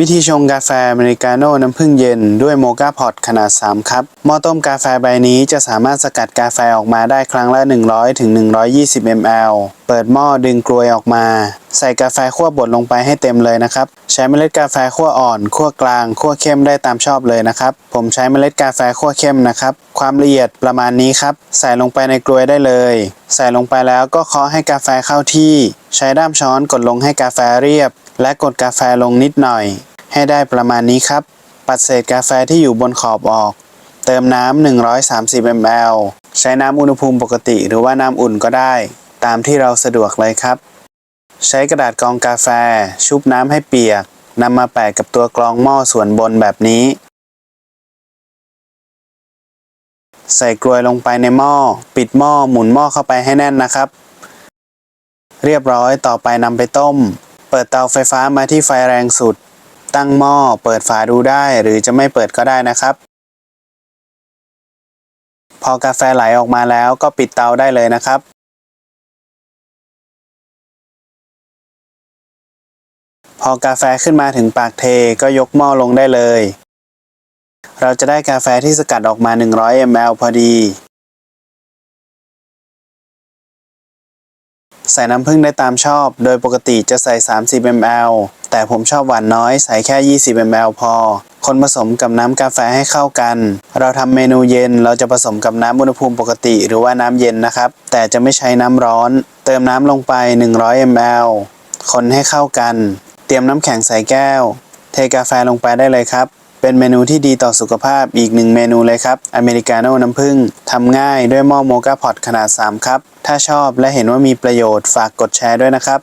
วิธีชงกาแฟอเมริกาโน่น้ำผึ้งเย็นด้วยโมกาพอตขนาด 3คัพหม้อต้มกาแฟใบนี้จะสามารถสกัดกาแฟออกมาได้ครั้งละ 100ถึง120 ml เปิดหม้อดึงกลวยออกมา ใส่กาแฟคั่วบดลงไปให้เต็มเลยนะครับ ใช้เมล็ดกาแฟคั่วอ่อนคั่วกลางคั่วเข้มได้ตามชอบเลยนะครับ ผมใช้เมล็ดกาแฟคั่วเข้มนะครับ ความละเอียดประมาณนี้ครับ ใส่ลงไปในกลวยได้เลย ใส่ลงไปแล้วก็เคาะให้กาแฟเข้าที่ ใช้ด้ามช้อนกดลงให้กาแฟเรียบ และกดกาแฟลงนิดหน่อย ให้ได้ประมาณนี้ครับ ปัดเศษกาแฟที่อยู่บนขอบออก เติมน้ำ 130 ml ใช้น้ำอุณหภูมิปกติหรือว่าน้ำอุ่นก็ได้ ตามที่เราสะดวกเลยครับ ใช้กระดาษกรองกาแฟ ชุบน้ำให้เปียกนำมาแปะกับตัวกรองหม้อส่วนบนแบบนี้ ใส่กลวยลงไปในหม้อ ปิดหม้อหมุนหม้อเข้าไปให้แน่นนะครับ เรียบร้อยต่อไปนำไปต้ม เปิดเตาไฟฟ้ามาที่ไฟแรงสุด ตั้งหม้อเปิดฝาดูได้หรือจะไม่เปิดก็ได้นะครับ พอกาแฟไหลออกมาแล้วก็ปิดเตาได้เลยนะครับพอกาแฟขึ้นมาถึงปากเทก็ยกหม้อลงได้เลย เราจะได้กาแฟที่สกัดออกมา 100 ml พอดี ใส่น้ำผึ้งได้ตามชอบ โดยปกติจะใส่ 30 ml แต่ผมชอบหวานน้อยใส่แค่ 20 ml พอ คนผสมกับน้ำกาแฟให้เข้ากัน เราทำเมนูเย็นเราจะผสมกับน้ำอุณหภูมิปกติหรือว่าน้ำเย็นนะครับ แต่จะไม่ใช้น้ำร้อน เติมน้ำลงไป 100 ml คนให้เข้ากัน เตรียมน้ำแข็งใส่แก้ว เทกาแฟลงไปได้เลยครับเป็นเมนูที่ดีต่อสุขภาพอีกหนึ่งเมนูเลยครับ อเมริกาโน่น้ำผึ้งทำง่ายด้วยหม้อโมกาพอตขนาด 3 ครับ ถ้าชอบและเห็นว่ามีประโยชน์ฝากกดแชร์ด้วยนะครับ